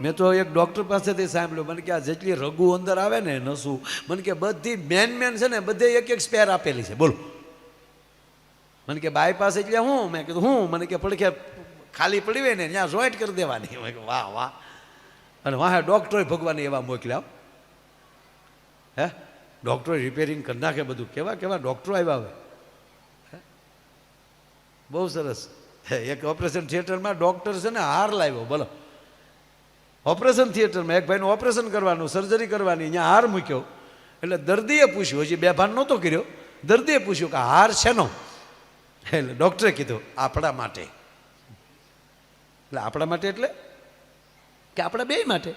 મેં તો એક ડૉક્ટર પાસેથી સાંભળ્યું, મને કે આ જેટલી રઘુ અંદર આવે ને નસું, મને કે બધી મેન મેન છે ને બધે એક એક સ્પેર આપેલી છે, બોલો. મને કે બાયપાસ એટલે હું? મેં કીધું, હું? મને કે પડખે ખાલી પડી હોય ને, ત્યાં જોઈન્ટ કરી દેવાની. વાહ વાહ. અને વાહ ડૉક્ટરે ભગવાને એવા મોકલ્યા. હે? ડૉક્ટરે રિપેરિંગ કરી નાખે બધું. કેવા કેવા ડૉક્ટરો આવ્યા હવે? બહુ સરસ. એક ઓપરેશન થિયેટરમાં ડૉક્ટર છે ને હાર લાવ્યો, બોલો. ઓપરેશન થિયેટરમાં એક ભાઈનું ઓપરેશન કરવાનું સર્જરી કરવાની અહીંયા હાર મૂક્યો. એટલે દર્દીએ પૂછ્યું, હજી બે ભાન નહોતો કર્યો. દર્દીએ પૂછ્યું કે હાર શેનો? એટલે ડૉક્ટરે કીધું, આપણા માટે. એટલે આપણા માટે એટલે? કે આપણા બે માટે?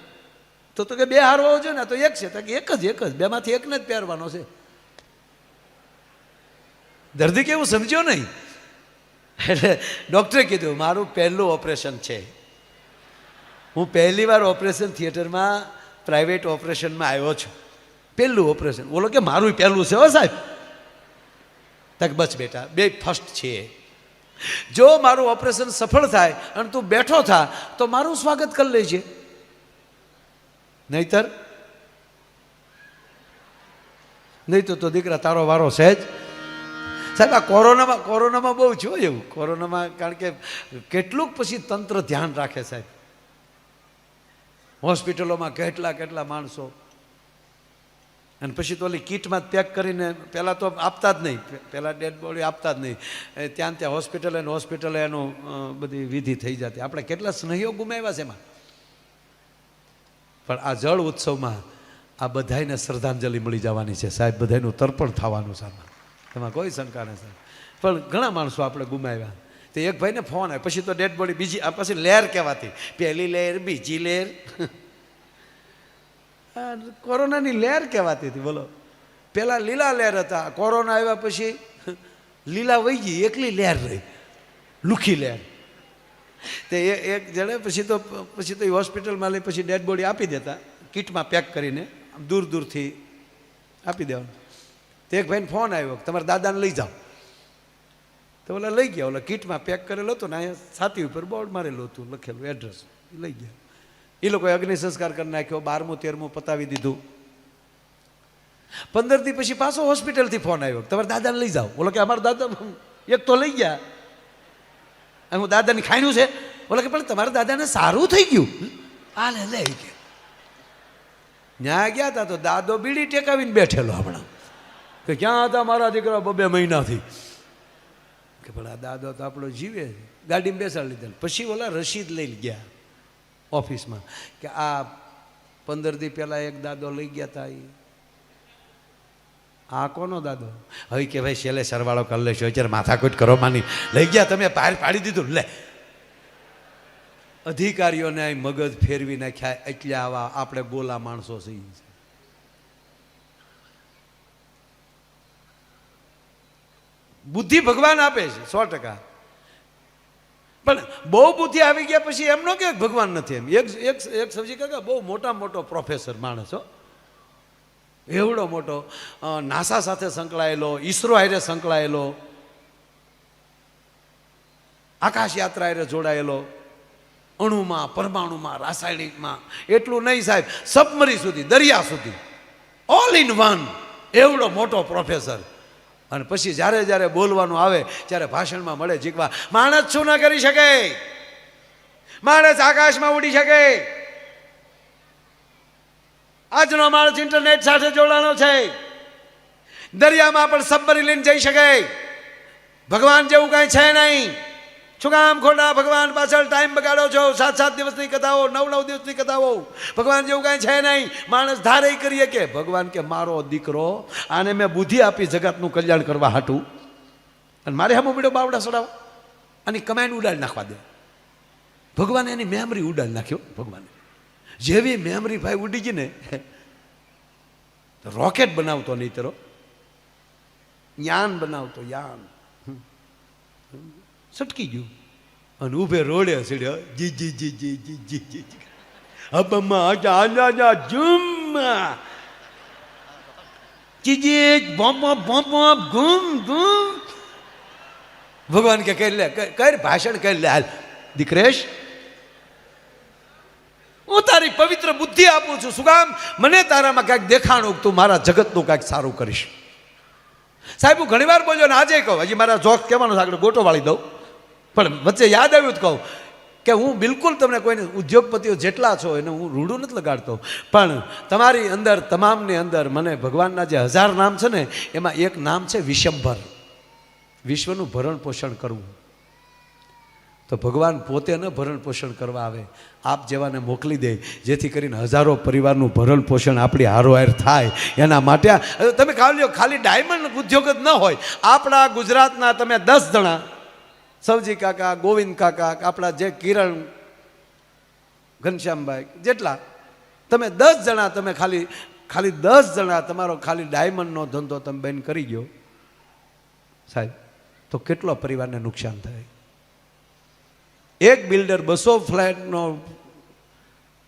તો તો કે બે હાર હોવો જોઈએ ને તો એક છે. તો કે એક જ એક જ. બેમાંથી એકને જ પહેરવાનો છે. દર્દી કેવું સમજ્યો નહીં? એટલે ડૉક્ટરે કીધું, મારું પહેલું ઓપરેશન છે. હું પહેલી વાર ઓપરેશન થિયેટરમાં પ્રાઇવેટ ઓપરેશનમાં આવ્યો છું. પહેલું ઓપરેશન. બોલો કે, મારું પહેલું છે હો સાહેબ. તક બસ બેટા, બે ફર્સ્ટ છીએ જો મારું ઓપરેશન સફળ થાય અને તું બેઠો થા, તો મારું સ્વાગત કરી લેજે. નહીતર? નહીં તો દીકરા તારો વારો છે જ સાહેબ, આ કોરોનામાં કોરોનામાં બહુ જોયું. એવું કોરોનામાં કારણ કે કેટલુંક પછી તંત્ર ધ્યાન રાખે સાહેબ. હોસ્પિટલોમાં કેટલા કેટલા માણસો. અને પછી તો ઓલી કીટમાં પેક કરીને, પહેલાં તો આપતા જ નહીં. પહેલાં ડેડ બોડી આપતા જ નહીં. ત્યાં ત્યાં હોસ્પિટલ અને હોસ્પિટલ એનું બધી વિધિ થઈ જતી. આપણે કેટલા સ્નેહીઓ ગુમાવ્યા છે એમાં. પણ આ જળ ઉત્સવમાં આ બધાને શ્રદ્ધાંજલિ મળી જવાની છે. સાહેબ બધાનું તર્પણ થવાનું છે એમાં કોઈ શંકા નથી. પણ ઘણા માણસો આપણે ગુમાવ્યા. તો એક ભાઈને ફોન આવે પછી તો ડેડ બોડી બીજી, આ પછી લહેર કહેવાતી. પહેલી લહેર બીજી લહેર આ કોરોનાની લહેર કહેવાતી હતી, બોલો. પહેલાં લીલા લહેર હતા, કોરોના આવ્યા પછી લીલા વહી ગઈ, એકલી લહેર રહી, લુખી લહેર તે એક જણે પછી તો પછી તો એ હોસ્પિટલમાં લઈ પછી ડેડ બોડી આપી દેતા, કીટમાં પેક કરીને દૂર દૂરથી આપી દેવાનું. તે એક ભાઈને ફોન આવ્યો તમારા દાદાને લઈ જાઓ. તો ઓલા લઈ ગયા, ઓલા કીટમાં પેક કરેલો હતો ને અહીંયા છાતી ઉપર બોર્ડ મારેલું હતું, લખેલું એડ્રેસ લઈ ગયા. એ લોકોએ અગ્નિ સંસ્કાર કરી નાખ્યો, બારમું, તેરમું પતાવી દીધું. પંદર દી પછી પાછો હોસ્પિટલથી ફોન આવ્યો તમારે દાદાને લઈ જાઓ. ઓલો કે અમારા દાદા એક તો લઈ ગયા. હું દાદાને ખાણ્યું છે. ઓલા કે પણ તમારા દાદાને સારું થઈ ગયું. આ લે લઈ ગયા ત્યાં ગયા હતા તો દાદો બીડી ટેકાવીને બેઠેલો હમણાં. કે ક્યાં હતા મારા દીકરા બબે મહિનાથી? કે પણ આ દાદો તો આપણો જીવે ગાડીમાં બેસાડી લીધા પછી ઓલા રસીદ લઈ ગયા ઓફિસમાં કે આ પંદર દી પહેલાં એક દાદો લઈ ગયા હતા એ આ કોનો દાદો? હવે કે ભાઈ છેલ્લે સરવાળો કરી લેશો અત્યારે માથાકૂટ કરો માની. લઈ ગયા તમે પાર પાડી દીધું લે. અધિકારીઓને મગજ ફેરવી નાખ્યા એટલે આવા આપણે બોલા માણસો છીએ બુદ્ધિ ભગવાન આપે છે, સો ટકા. પણ બહુ બુદ્ધિ આવી ગયા પછી એમનો કે ભગવાન નથી એમ? એક એક એક સબ્જી કાકા, બહુ મોટા મોટો પ્રોફેસર માણસ, હો. એવડો મોટો નાસા સાથે સંકળાયેલો, ઈસરો હારે સંકળાયેલો, આકાશ યાત્રા હારે જોડાયેલો, અણુમાં, પરમાણુમાં, રાસાયણિકમાં, એટલું નહીં સાહેબ સબમરી સુધી, દરિયા સુધી ઓલ ઇન વન એવડો મોટો પ્રોફેસર અને પછી જ્યારે જ્યારે બોલવાનું આવે, ત્યારે ભાષણમાં મળે જીકવા, માણસ શું ન કરી શકે? માણસ આકાશમાં ઉડી શકે? આજનો માણસ ઇન્ટરનેટ સાથે જોડાણો છે. દરિયામાં પણ સબમરી લઈને જઈ શકે. ભગવાન જેવું કાંઈ છે નહીં. શું કામ ખોટા ભગવાન પાછળ ટાઈમ બગાડો છો. સાત સાત દિવસની કથાઓ નવ નવ દિવસની કથાઓ. ભગવાન જેવું કાંઈ છે નહીં. માણસ ધારે કરીએ કે, ભગવાન કે, મારો દીકરો, આને મેં બુદ્ધિ આપી જગતનું કલ્યાણ કરવા હાટું. અને મારે હમો બીડો બાવડા સડાવો. અને કમાઈને ઉડાડી નાખવા દે. ભગવાને એની મેમરી ઉડાડી નાખ્યો. ભગવાને. જેવી મેમરી ભાઈ ઉડી ગઈ ને રોકેટ બનાવતો નહીં તરો. યાન બનાવતો, યાન. સટકી ગયું. અને ઊભે રોડે ચડ્યો. જી જી જી જી જી જી જી હબમાં આજા આજા જા જુમ ચીજી બોમ્પ બોમ્પ ગુમ ગુમ ભગવાન કે, કરી લે, કર ભાષણ, કરી લે, હાલ. દીકરેશ, હું તારી પવિત્ર બુદ્ધિ આપું છું શું કામ મને તારામાં કાંઈક દેખાણું તું મારા જગતનું કાંઈક સારું કરીશ. સાહેબ, હું ઘણીવાર બોલ્યો ને આજે કહું. હજી મારા જોક કહેવાનો આગળ ગોટો વાળી દઉં. પણ વચ્ચે યાદ આવ્યું તો કહું કે હું બિલકુલ તમને કોઈને ઉદ્યોગપતિઓ જેટલા છો એને હું રૂડું નથી લગાડતો. પણ તમારી અંદર, તમામની અંદર મને ભગવાનના જે હજાર નામ છે ને, એમાં એક નામ છે વિશ્વભર વિશ્વનું ભરણ પોષણ કરવું. તો ભગવાન પોતે ન ભરણ પોષણ કરવા આવે. આપ જેવાને મોકલી દે, જેથી કરીને હજારો પરિવારનું ભરણ પોષણ આપણી હારોહાર થાય. એના માટે તમે ખાલી ખાલી ડાયમંડ ઉદ્યોગ જ ન હોય. આપણા ગુજરાતના તમે દસ જણા સવજી કાકા, ગોવિંદ કાકા, આપણા જે કિરણ, ઘનશ્યામભાઈ, જેટલા. તમે દસ જણા, તમે ખાલી ખાલી દસ જણા તમારો ખાલી ડાયમંડનો ધંધો તમે બેન કરી ગયો. સાહેબ, તો કેટલો પરિવારને નુકસાન થાય? એક બિલ્ડર બસો ફ્લેટનો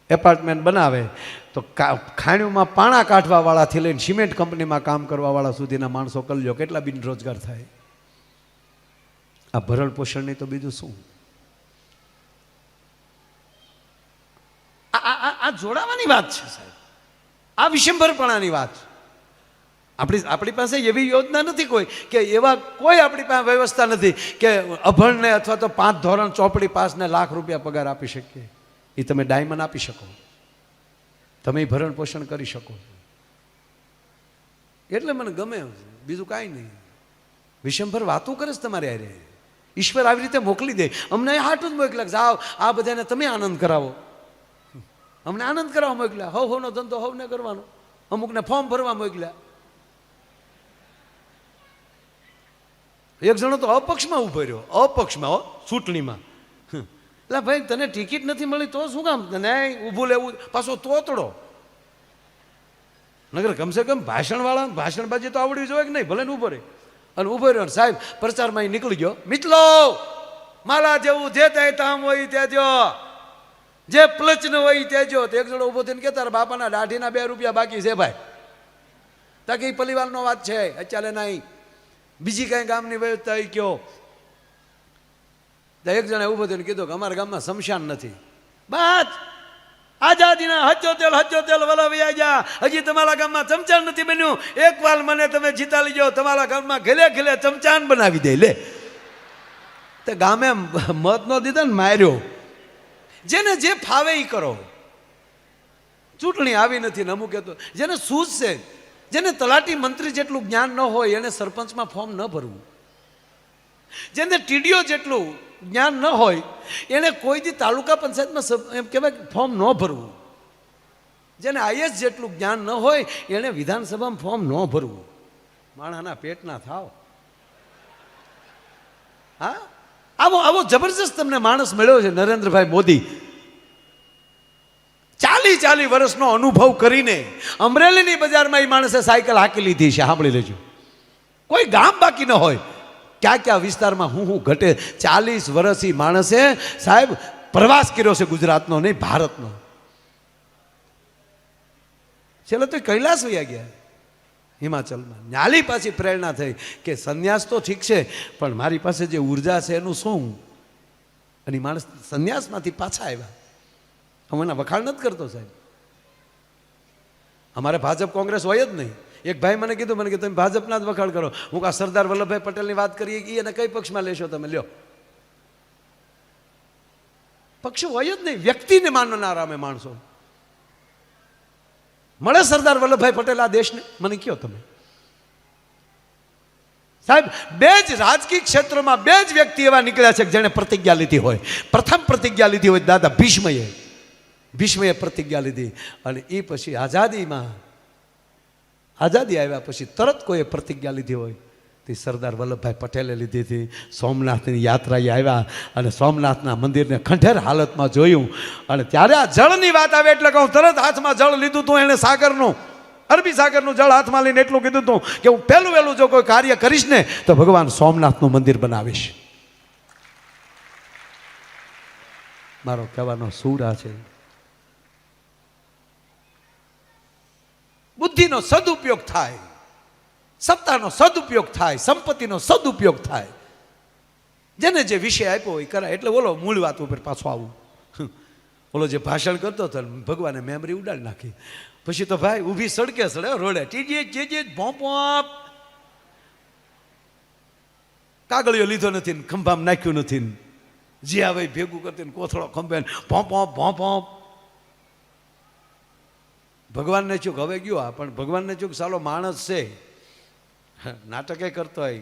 એપાર્ટમેન્ટ બનાવે, તો ખાણીઓમાં પાણા કાઢવાવાળાથી લઈને સિમેન્ટ કંપનીમાં કામ કરવાવાળા સુધીના માણસો કરી લો કેટલા બિનરોજગાર થાય? આ ભરણ પોષણની તો બીજું શું? આ- આ આ- આ જોડાવાની વાત છે સાહેબ. આ વિશંભરપણાની વાત છે. આપણી આપણી પાસે એવી યોજના નથી કોઈ કે એવા કોઈ આપણી પાસે વ્યવસ્થા નથી કે અભણને અથવા તો પાંચ ધોરણ ચોપડી પાસને લાખ રૂપિયા પગાર આપી શકીએ. એ તમે ડાયમંડ આપી શકો. તમે ભરણ પોષણ કરી શકો. એટલે મને ગમે બીજું કાંઈ નહીં. વિશંભર વાતો કરે છે તમારે યારે ઈશ્વર આવી રીતે મોકલી દે. અમને હાટું જ મોકલ્યા જાઓ, આ બધાને તમે આનંદ કરાવો. અમને આનંદ કરાવવા મોકલ્યા. હવ હોનો ધંધો હવને કરવાનો. અમુકને ફોર્મ ભરવા મોકલ્યા. એક જણો તો અપક્ષમાં ઊભો રહ્યો. અપક્ષમાં, હો, ચૂંટણીમાં. એટલે ભાઈ, તને ટિકિટ નથી મળી તો શું કામ? તને ઊભું લેવું, પાછો તોતડો. નગર કમસે કમ ભાષણવાળા, ભાષણબાજી તો આવડવી જોઈએ કે નહીં? ભલે ને ઊભો રહે. અને ઊભો રહ્યો સાહેબ, પ્રચારમાં નીકળી ગયો. મિત્રો માલા જેવું જે થાય તામ હોય તેજો જે પ્લચ ન હોય તેજો તો એક જણો ઊભો થઈને કે તારા બાપાના દાઢીના બે રૂપિયા બાકી છે ભાઈ. તાકી પરિવારનો વાત છે, અત્યારે નહીં બીજી કાંઈ ગામની વ્યવસ્થા એ કયો. એક જણે ઊભો થઈને કીધું કે અમારા ગામમાં શમશાન નથી. બસ આઝાદીના હચ્ચો તેલ હચ્ચો તેલ વલાવી જા. હજી તમારા ગામમાં ચમચાન નથી બન્યું. એક વાર મને તમે જીતા લીજો. તમારા ગામમાં ઘેલે ઘેલે ચમચાન બનાવી દે. લે. તે ગામે મત નો દીધા ને માર્યો. જેને જે ફાવે એ કરો. ચૂંટણી આવી નથી ને અમુક તો જેને સૂઝશે, જેને તલાટી મંત્રી જેટલું જ્ઞાન ન હોય, એને સરપંચમાં ફોર્મ ન ભરવું. જેને ટીડીઓ જેટલું જ્ઞાન ન હોય, એને કોઈ દી તાલુકા પંચાયતમાં એમ કહેવાય ફોર્મ ન ભરવું. જેને આઈએસ જેટલું જ્ઞાન ન હોય, એને વિધાનસભામાં ફોર્મ ન ભરવું. માણસના પેટના થાવ. હા? આવો આવો જબરજસ્ત તમને માણસ મળ્યો છે, નરેન્દ્રભાઈ મોદી. ચાલી ચાલી વર્ષનો અનુભવ કરીને અમરેલીની બજારમાં એ માણસે સાયકલ હાકી લીધી છે, સાંભળી લેજો. કોઈ ગામ બાકી ન હોય. ક્યાં ક્યાં વિસ્તારમાં હું હું ઘટે ચાલીસ વર્ષથી માણસે સાહેબ પ્રવાસ કર્યો છે ગુજરાતનો નહીં, ભારતનો. છેલ્લે તો કૈલાસ વયા ગયા હિમાચલમાં. ન્યાલી પાછી પ્રેરણા થઈ કે સંન્યાસ તો ઠીક છે, પણ મારી પાસે જે ઊર્જા છે એનું શું? અને માણસ સંન્યાસમાંથી પાછા આવ્યા. હું એના વખાણ નથી કરતો સાહેબ. અમારે ભાજપ કોંગ્રેસ હોય જ નહીં. એક ભાઈ મને કીધું, મને કે તમે ભાજપના જ વખાણ કરો. હું આ સરદાર વલ્લભભાઈ પટેલની વાત કરીએ કે એને કઈ પક્ષમાં લેશો તમે? લ્યો. પક્ષ હોય જ નહીં, વ્યક્તિને માનનારા અમે માણસો. મળે સરદાર વલ્લભભાઈ પટેલ આ દેશને? મને કયો તમે? સાહેબ, બે જ રાજકીય ક્ષેત્રમાં બે જ વ્યક્તિ એવા નીકળ્યા છે કે જેણે પ્રતિજ્ઞા લીધી હોય. પ્રથમ પ્રતિજ્ઞા લીધી હોય દાદા ભીષ્મએ. ભીષ્મએ પ્રતિજ્ઞા લીધી અને એ પછી આઝાદીમાં આઝાદી આવ્યા પછી તરત કોઈએ પ્રતિજ્ઞા લીધી હોય. તે સરદાર વલ્લભભાઈ પટેલે લીધી હતી. સોમનાથની યાત્રાએ આવ્યા અને સોમનાથના મંદિરને ખંઠેર હાલતમાં જોયું. અને ત્યારે આ જળની વાત આવે એટલે કહું તરત હાથમાં જળ લીધું હતું એણે સાગરનું. અરબી સાગરનું જળ હાથમાં લઈને એટલું કીધું હતું કે હું પહેલું વહેલું જો કોઈ કાર્ય કરીશ ને, તો ભગવાન સોમનાથનું મંદિર બનાવીશ. મારો કહેવાનો સૂર છે. બુદ્ધિનો સદુપયોગ થાય, સત્તાનો સદુપયોગ થાય, સંપત્તિનો સદુપયોગ થાય. જેને જે વિષય આપ્યો હોય કરાય. એટલે બોલો મૂળ વાત ઉપર પાછો આવું. ઓલો જે ભાષણ કરતો હતો ભગવાને મેમરી ઉડાડી નાખી. પછી તો ભાઈ ઊભી સડકે સડે રોડે. ટીજે જે જે ભોંપ કાગળિયો લીધો નથી ને, ખંભામાં નાખ્યું નથી જે આવે ભેગું કરતી કોથળો ખંભે ને, ભોંપ ભોંપ ભોંપ ભોંપ. ભગવાનને ચૂક, હવે ગયો આ, પણ ભગવાનને ચૂક સાલો માણસ છે. નાટકે કરતો હોય,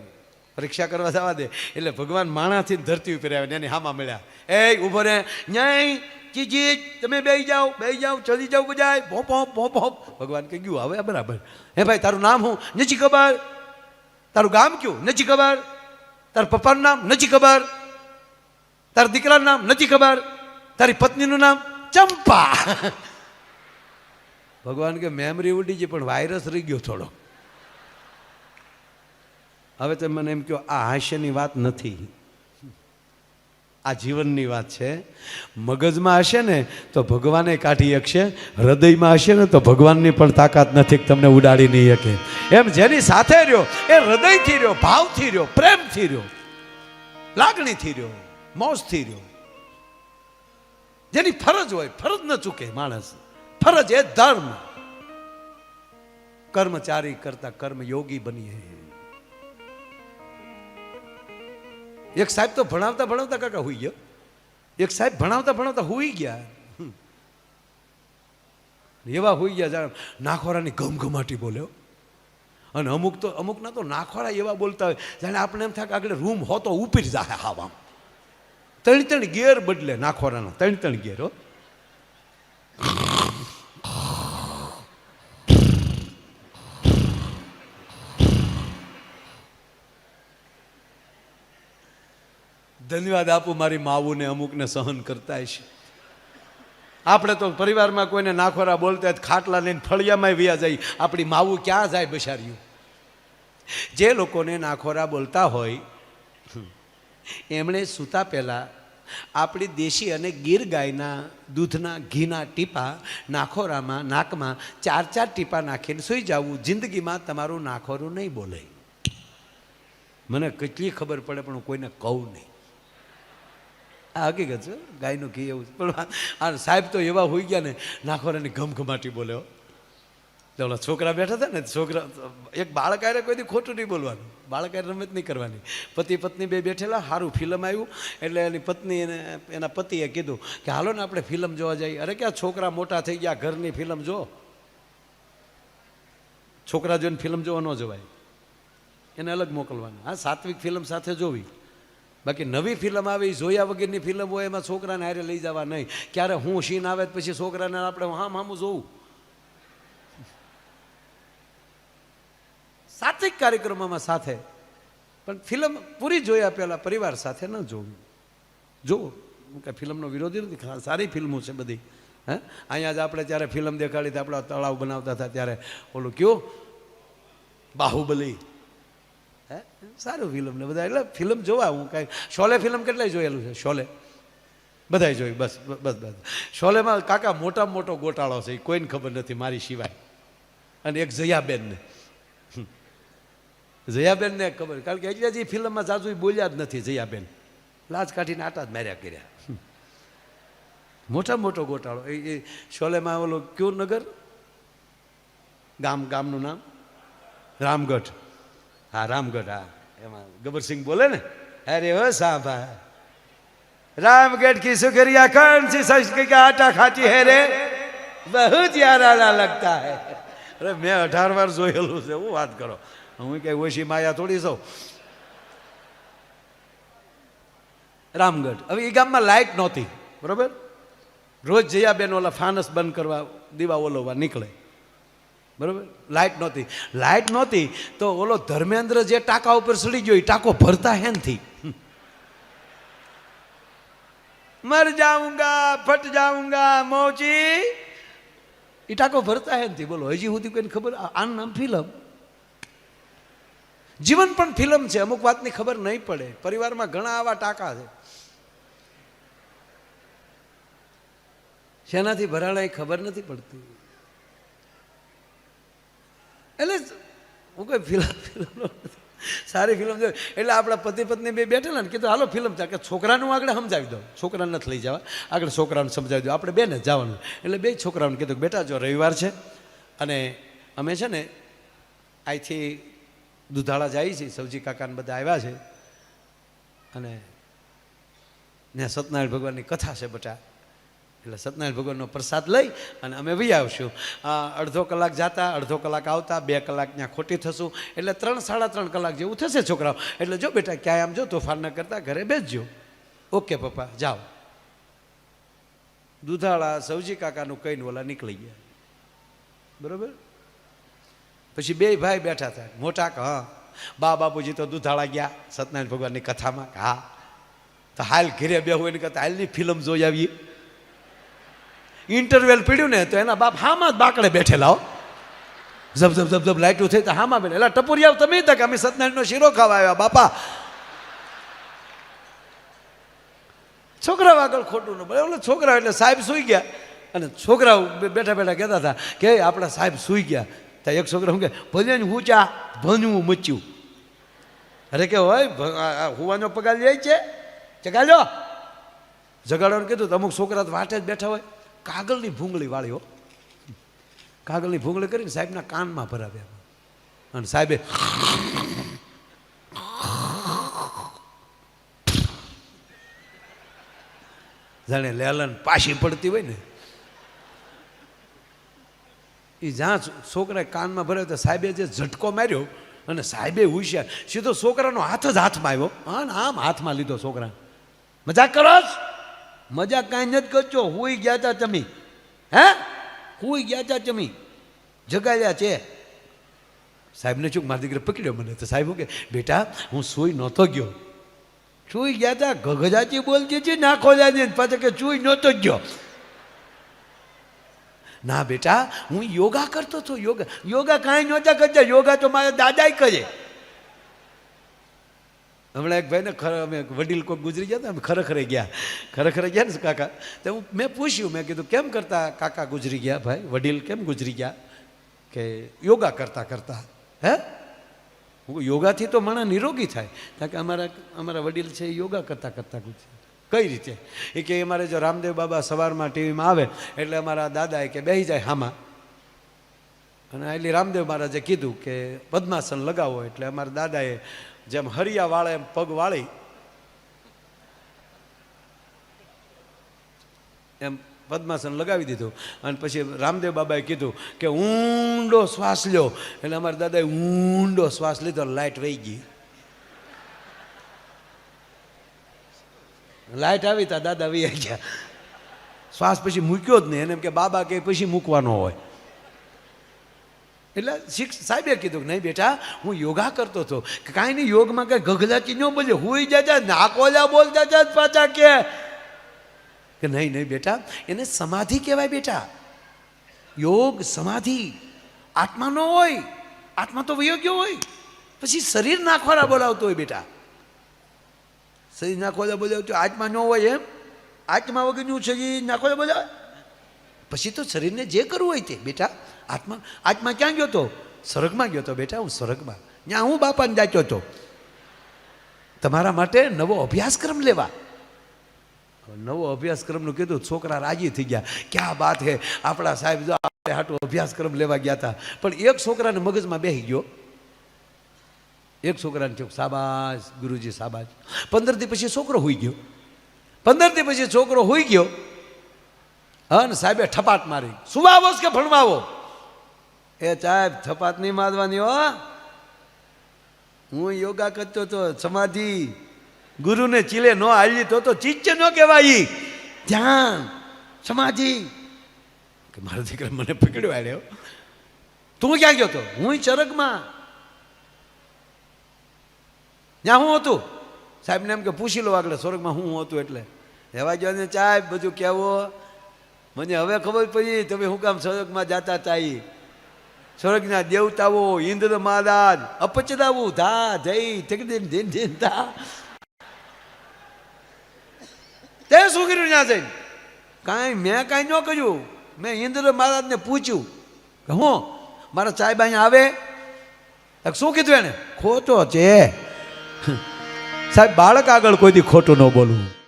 પરીક્ષા કરવા જવા દે, એટલે ભગવાન માણાથી ધરતી ઉપર આવે એની હામાં મળ્યા. એ, ઊભો રે, ન્યાય ચીજી તમે બે જાઓ બે જાઓ ચડી જાઓ બજાય ભોપ ભોપ ભોપ ભોપ. ભગવાન કે ગયું, હવે બરાબર. હે ભાઈ, તારું નામ હું નથી ખબર. તારું ગામ કયું? નથી ખબર. તારા પપ્પાનું નામ? નથી ખબર. તારા દીકરાનું નામ? નથી ખબર. તારી પત્નીનું નામ? ચંપા. ભગવાન કે મેમરી ઉડી ગઈ, પણ વાયરસ રહી ગયો થોડો. હવે તમે મને એમ કહો, આ હાસ્યની વાત નથી. આ જીવનની વાત છે. મગજમાં હશે ને, તો ભગવાને કાઢી શકશે હૃદયમાં હશે ને, તો ભગવાનની પણ તાકાત નથી તમને ઉડાડી નહીં શકે એમ જેની સાથે રહ્યો, એ હૃદયથી રહ્યો, ભાવથી રહ્યો, પ્રેમથી રહ્યો, લાગણીથી રહ્યો, મોજથી રહ્યો. જેની ફરજ હોય, ફરજ ન ચૂકે માણસ. ફરજ એ ધર્મ. કર્મચારી કરતા કર્મ યોગી બનીએ. એક સાહેબ તો ભણાવતા ભણાવતા કાકા હોઈ ગયો. એક સાહેબ ભણાવતા ભણાવતા હોઈ ગયા. એવા હોઈ ગયા જાણે નાખોરાની ગમઘમાટી બોલ્યો અને અમુક તો, અમુકના તો નાખોરા એવા બોલતા હોય, જાણે આપણે એમ થાય કે આગળ રૂમ હો તો ઉપરી જાય હાવામાં ત્રણ ત્રણ ગેર બદલે નાખોરાના ત્રણ ત્રણ ગેર હો. ધન્યવાદ આપું મારી માવુને અમુકને સહન કરતા છે આપણે તો પરિવારમાં કોઈને નાખોરા બોલતા ખાટલા લઈને ફળિયામાં વ્યા જાય. આપણી માવું ક્યાં જાય બસાર્યું જે લોકોને નાખોરા બોલતા હોય એમણે સૂતા પહેલાં આપણી દેશી અને ગીર ગાયના દૂધના ઘીના ટીપા નાખોરામાં, નાકમાં ચાર ચાર ટીપા નાખીને સૂઈ જવું. જિંદગીમાં તમારું નાખોરું નહીં બોલે. મને કેટલી ખબર પડે પણ કોઈને કહું નહીં. આ હકીકત છે, ગાયનું ઘી એવું. પણ આ- સાહેબ તો એવા હોઈ ગયા ને નાખોરાની ઘમઘમાટી બોલ્યો ઓલા છોકરા બેઠા હતા ને, છોકરા એક બાળક આરે કોઈ દી ખોટું નહીં બોલવાનું. બાળક આરે રમત નહીં કરવાની. પતિ પત્ની બે બેઠેલા સારું ફિલ્મ આવ્યું, એટલે એની પત્ની એને એના પતિએ કીધું કે, હાલો ને આપણે ફિલ્મ જોવા જઈએ. અરે ક્યાં છોકરા મોટા થઈ ગયા, ઘરની ફિલ્મ જો. છોકરા જોઈને ફિલ્મ જોવા ન જવાય. એને અલગ મોકલવાનું. હા, સાત્વિક ફિલ્મ સાથે જોવી. બાકી નવી ફિલ્મ આવે, જોયા વગરની ફિલ્મ હોય એમાં છોકરાને હારે લઈ જવા નહીં. ક્યારે હું સીન આવે પછી છોકરાને આપણે હામ હામું જોવું સાત્વિક કાર્યક્રમોમાં સાથે. પણ ફિલ્મ પૂરી જોયા પહેલાં પરિવાર સાથે ન જોવી. જુઓ. કે ફિલ્મનો વિરોધી નથી. સારી ફિલ્મો છે બધી. હે? અહીંયા જ આપણે જ્યારે ફિલ્મ દેખાડી આપણા તળાવ બનાવતા હતા ત્યારે ઓલું કયું? બાહુબલી. હે? સારું ફિલ્મ ને બધા એટલે ફિલ્મ જોવા હું કાંઈ. શોલે ફિલ્મ કેટલાય જોયેલું છે? શોલે. બધાય જોઈ બસ બસ બસ. શોલેમાં કાકા મોટામાં મોટો ગોટાળો છે એ કોઈને ખબર નથી મારી સિવાય. અને એક જયાબેનને. જયાબેનને ખબર, કારણ કે એટલે જ એ ફિલ્મમાં જાજુ બોલ્યા જ નથી જયાબેન. લાજ કાઢીને આટા જ માર્યા કર્યા. મોટા મોટો ગોટાળો. એ શોલેમાં ઓલો કયું નગર? ગામ, ગામનું નામ? રામગઢ. હા, રામગઢ, હા. એમાં ગબરસિંહ બોલે ને? અરે હો સાંભા. રામગઢ કી સુગરિયા કણ સી સંસ્કૃતિ કા આટા ખાતી હે રે? બહુ જ યારાના લગતા હે. અરે મેં અઢાર વાર જોયેલું છે, હું વાત કરો. હું કઈ ઓછી માયા થોડી સૌ. રામગઢ. હવે એ ગામમાં લાઇટ નહોતી, બરોબર? રોજ જયા બેન ઓલા ફાનસ બંધ કરવા દીવા ઓલવવા નીકળે. બરોબર? લાઇટ નહોતી. લાઇટ નહોતી તો ઓલો ધર્મેન્દ્ર જે ટાંકા ઉપર સડી ગયો એ ટાંકો ભરતા હેનથી. મર જાઉંગા, ફટ જાઉંગા મોચી એ ટાંકો ભરતા હેનથી. બોલો, હજી સુધી કોઈને ખબર? આનું નામ ફિલ્મ. જીવન પણ ફિલ્મ છે, અમુક વાતની ખબર નહીં પડે. પરિવારમાં ઘણા આવા ટાંકા છે. શેનાથી ભરાણા એ ખબર નથી પડતી. એટલે હું કોઈ ફિલ્મ ફિલ્મ. સારી ફિલ્મ જોઈ. એટલે આપણા પતિ પત્ની બે બેઠેલા ને કીધું, હાલો, ફિલ્મ ચાલ. કે છોકરાનું આગળ સમજાવી દો. છોકરાને નથી લઈ જવા. આગળ છોકરાને સમજાવી દો. આપણે બેને જવાનું. એટલે બે છોકરાઓને કીધું બેટા, જો રવિવાર છે અને અમે છે ને અહીંથી દુધાળા જાય છે સૌજી કાકાને બધા આવ્યા છે. અને ને સત્યનારાયણ ભગવાનની કથા છે, બટા. એટલે સત્યનારાયણ ભગવાનનો પ્રસાદ લઈ અને અમે વહી આવશું. અડધો કલાક જતા, અડધો કલાક આવતા, બે કલાક ત્યાં ખોટી થશું. એટલે ત્રણ, સાડા ત્રણ કલાક જેવું થશે છોકરાઓ. એટલે જો બેટા, ક્યાંય આમ જો તોફાન ન કરતા, ઘરે બેસજો. ઓકે પપ્પા, જાઓ. દુધાળા સૌજી કાકાનું કહીને ઓલા નીકળી ગયા. બરોબર? પછી બે ભાઈ બેઠા હતા. મોટા હા. બા, બાપુજી તો દુધાળા ગયા. સત્યનારાયણ ભગવાનની કથામાં હા. તો હાલ ઘેરે બે હોય ને કરતા હાલની ફિલ્મ જોઈ આવીએ. ઇન્ટરવેલ પીડ્યું ને તો એના બાપ હામાં જ બાકડે બેઠેલા હો. જબ જબ જબ જબ લાઈટું થઈ તો હામાં બેઠે એટલે ટપુરિયાઓ તમે તક અમે સત્યનારાયણનો શીરો ખાવા આવ્યા, બાપા. છોકરાઓ આગળ ખોટું ન બોલે. છોકરા એટલે સાહેબ સૂઈ ગયા. અને છોકરાઓ બેઠા બેઠા કહેતા હતા કે આપણા સાહેબ સૂઈ ગયા. ત્યાં એક છોકરા શું કે, ભજન ઊંચા ભણવું મચ્યું. અરે કે હોય હુવાનો પગાર લે છે? ચગાડ્યો જગાડવાનું કીધું અમુક છોકરા તો વાટે જ બેઠા હોય. કાગળની ભૂંગળી વાળી હો. કાગળની ભૂંગળી કરીને સાહેબના કાનમાં ભરાવ્યા અને સાહેબે જાણે લેલન પાછી પડતી હોય ને. એ જ્યાં છોકરાએ કાનમાં ભરાયો તો સાહેબે જે ઝટકો માર્યો અને સાહેબે હોશિયાર સીધો છોકરાનો હાથ જ હાથમાં આવ્યો. હા આમ હાથમાં લીધો છોકરા મજાક કરો છો? મજાક કાંઈ નથી કરજો હુઈ ગયા તા તમે. હે? હુઈ ગયા તા તમે. જગાડ્યા છે. સાહેબને ચૂક મારી દીકરી પકડ્યો મને? તો સાહેબ કે, બેટા, હું સુઈ નહોતો ગયો. સુઈ ગયા તા ગગજાચી બોલતી હતી નાખો જાજે પાછા કે, સુઈ નહોતો ગયો. ના બેટા, હું યોગા કરતો હતો યોગા યોગા કાંઈ નહોતા કરતા. યોગા તો મારા દાદાએ કરે. હમણાં એક ભાઈને ખર અમે વડીલ કોઈ ગુજરી ગયા હતા, અમે ખરેખરે ગયા. ખરેખરે ગયા ને કાકા? તો હું મેં પૂછ્યું, મેં કીધું, કેમ કરતા કાકા ગુજરી ગયા ભાઈ? વડીલ કેમ ગુજરી ગયા? કે યોગા કરતા કરતા. હે? યોગાથી તો માણસ નિરોગી થાય. કારણ કે, અમારા અમારા વડીલ છે એ યોગા કરતા કરતા ગુજરી. કઈ રીતે? એ કે, અમારે જો રામદેવ બાબા સવારમાં ટીવીમાં આવે, એટલે અમારા દાદાએ કે બેસી જાય હામાં. અને એટલે રામદેવ મહારાજે કીધું કે, પદ્માસન લગાવો. એટલે અમારા દાદાએ જેમ હરિયા વાળે એમ પગ વાળી. એમ પદ્માસન લગાવી દીધું અને પછી રામદેવ બાબાએ કીધું કે ઊંડો શ્વાસ લ્યો. એટલે અમારા દાદાએ ઊંડો શ્વાસ લીધો લાઇટ વહી ગઈ. લાઇટ આવી તા દાદા વહી ગયા. શ્વાસ પછી મૂક્યો જ નહીં. એને કે બાબા કે પછી મૂકવાનો હોય. એટલે શિક્ષ સાહેબે કીધું કે, નહીં બેટા, હું યોગા કરતો હતો. કે કાંઈ નહીં, યોગમાં કાંઈ ગગલાચી ન બોલે. હુઈ જતા નાકોલા બોલતા જા પાછા કે. કે નહીં નહીં બેટા, એને સમાધિ કહેવાય બેટા. યોગ, સમાધિ. આત્મા ન હોય, આત્મા તો વયોગ્ય હોય. પછી શરીર નાખવાના બોલાવતો હોય બેટા. શરીર નાખવાના બોલાવતો આત્મા ન હોય એમ. આત્મા વગરનું શરીર નાખવાના બોલાવે. પછી તો શરીરને જે કરવું હોય તે, બેટા. આત્મા આત્મા ક્યાં ગયો તો? સ્વર્ગમાં ગયો તો બેટા, હું સ્વર્ગમાં. ત્યાં હું બાપાને જાચ્યો હતો તમારા માટે નવો અભ્યાસક્રમ લેવા. નવો અભ્યાસક્રમનું કીધું, છોકરા રાજી થઈ ગયા. ક્યાં બાત હે? આપણા સાહેબ જો આપણે હાટું અભ્યાસક્રમ લેવા ગયા હતા પણ એક છોકરાને મગજમાં બેસી ગયો. એક છોકરાને થયું સાબાશ ગુરુજી સાબાશ પંદર દી પછી છોકરો હોઈ ગયો. પંદર દી પછી છોકરો હોઈ ગયો. હા ને સાહેબે ઠપાટ મારી. સુવાવો કે ભણવાવો એ સાહેબ છપાત નહીં મારવાની હો. હું યોગા કરતો તો સમાધિ ગુરુને ચીલે ન હાલી તો તો ચીચ ન કહેવાય. ધ્યાન, સમાધિ. કે મારો દીકરા મને પકડ્યો આડ્યો તું ક્યાં ગયો તો? હું ચરકમાં. ત્યાં હું હતું? સાહેબને એમ કે પૂછી લો આગળ, સ્વર્ગમાં હું હતું એટલે. રહેવા જો ને સાહેબ બધું કહેવો. મને હવે ખબર પડી, તમે હું કામ સ્વર્ગમાં જાતા હતા સ્વર્ગના દેવતાઓ, ઇન્દ્ર મહારાજ અપચરાવું ધા જય ઠેકડીને ધીન ધીન ધા તે શું કર્યું ત્યાં જઈને? કાંઈ મેં કાંઈ ન કર્યું. મેં ઇન્દ્ર મહારાજને પૂછ્યું કે હું, મારા સાહેબ અહીંયા આવે? શું કીધું એને? ખોટો છે. સાહેબ, બાળક આગળ કોઈ દી ખોટું ન બોલવું.